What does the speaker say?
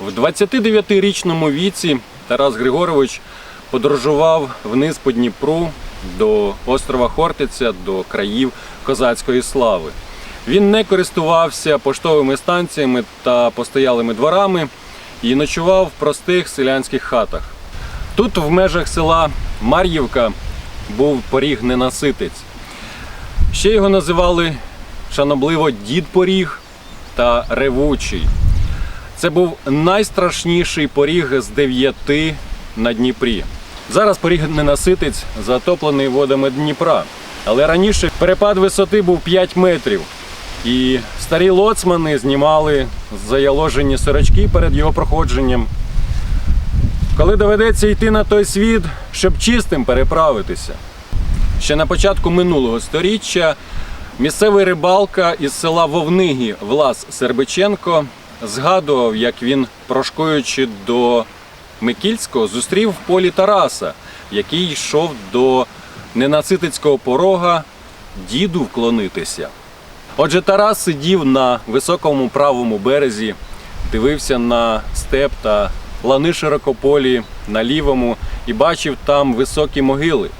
В 29-річному віці Тарас Григорович подорожував вниз по Дніпру до острова Хортиця, до країв козацької слави. Він не користувався поштовими станціями та постоялими дворами і ночував в простих селянських хатах. Тут, в межах села Мар'ївка, був поріг ненаситець. Ще його називали шанобливо дід поріг та ревучий. Це був найстрашніший поріг з дев'яти на Дніпрі. Зараз поріг ненаситець затоплений водами Дніпра. Але раніше перепад висоти був 5 метрів. І старі лоцмани знімали заяложені сорочки перед його проходженням. Коли доведеться йти на той світ, щоб чистим переправитися. Ще на початку минулого сторіччя місцевий рибалка із села Вовниги Влас Сербиченко згадував, як він, прошкуючи до Микільського, зустрів в полі Тараса, який йшов до ненаситицького порога діду вклонитися. Отже, Тарас сидів на високому правому березі, дивився на степ та лани широкополі на лівому і бачив там високі могили.